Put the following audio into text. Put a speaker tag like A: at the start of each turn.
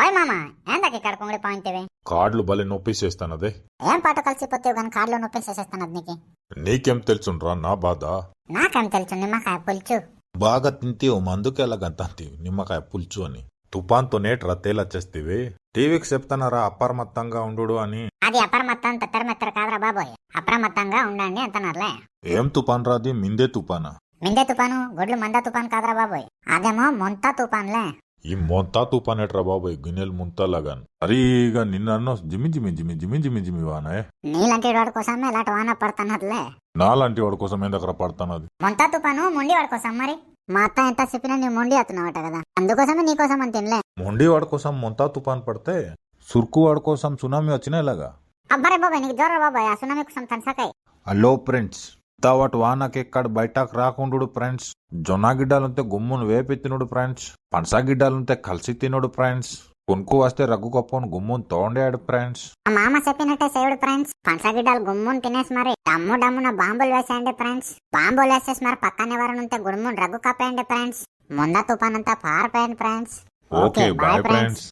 A: ఓయ్ మామ ఏందకి ఇక్కడ కొంగడి పాయింట్వి
B: కాడ్లు భలే నొప్పిసేస్తానదే.
A: ఏం పాట కలిసిపోతే కానీ కార్లో నొప్పి చేసేస్తాను నీకు?
B: నీకేం తెలుసుండ్రా నా బాధ?
A: నాకేం తెలుసు నిమ్మకాయ పులుచు.
B: బాగా తింతేవు మందుకు ఎలాగంతంతి నిమ్మకాయ పులుచు అని. తుఫాన్తో నేట్రా తేలచ్చేస్తేవి టీవీకి చెప్తానారా అప్రమత్తంగా ఉండు అని.
A: అది అప్రమత్తం తత్తర మెత్తర కాదురా బాబోయ్. అప్రమత్తంగా ఉండండి అంటున్నారులే.
B: ఏం తుఫాన్ రాది మిందే తుఫానా
A: మిందే తుపాను గొడ్లు మంద తుపాన్ కాదురా బాబోయ్. అదేమో మొంత తుపాన్లే.
B: ఈ మొంతా తుఫాన్ ఎట్రా బాబాయ్ గిన్నెలు ముంతలాగాన్. సరిగా నిన్న జిమి జిమి జిమి జిమి జిమి జిమి వానే.
A: నీలాంటి వాడి కోసమే ఇలాంటి వాన పడుతున్నట్లే
B: నాలాంటి వాడి కోసం ఏం దగ్గర పడతానది
A: మొంత తుపాను మొండి వాడి కోసం మరి? మా అత్త ఎంత చెప్పినా నీ మొండి అత్తున్నావట కదా. అందుకోసమే నీకోసం అని తినలే.
B: మొండి వాడి కోసం మొంతా తుఫాన్ పడితే సుర్కు వాడి కోసం సునామీ వచ్చినా ఇలాగా
A: అబ్బరే బాబాయ్ నీకు జ్వరం బాబాయ్ ఆ సునామీ కోసం తనసకాయ్.
B: హలో ఫ్రెండ్స్ ఇంతవాటి వానకి ఇక్కడ బయటకు రాకుండు ఫ్రెండ్స్. జొన్న గిడ్డలుంటే గుమ్మును వేపి తినుడు ఫ్రెండ్స్. పనస గిడ్డలుంటే కలిసి తినుడు ఫ్రెండ్స్. కొనుక్కు వస్తే రగ్గు కప్పును గుమ్మును తోండాడు ఫ్రెండ్స్.
A: మామ చెప్పినట్టే సేవుడు ఫ్రెండ్స్. పంచగిడ్డలు గుమ్ముని తినేసి మరి డమ్ము డమ్మున బాంబులు వేసేయండి ఫ్రెండ్స్. బాంబులు వేసేసి మరి పక్కన ఎవరైనా ఉంటే గుమ్మును రగ్గు కప్పేయండి ఫ్రెండ్స్. ముంద తుఫాన్ అంతా పారిపోయండి ఫ్రెండ్స్.
B: Okay bye friends.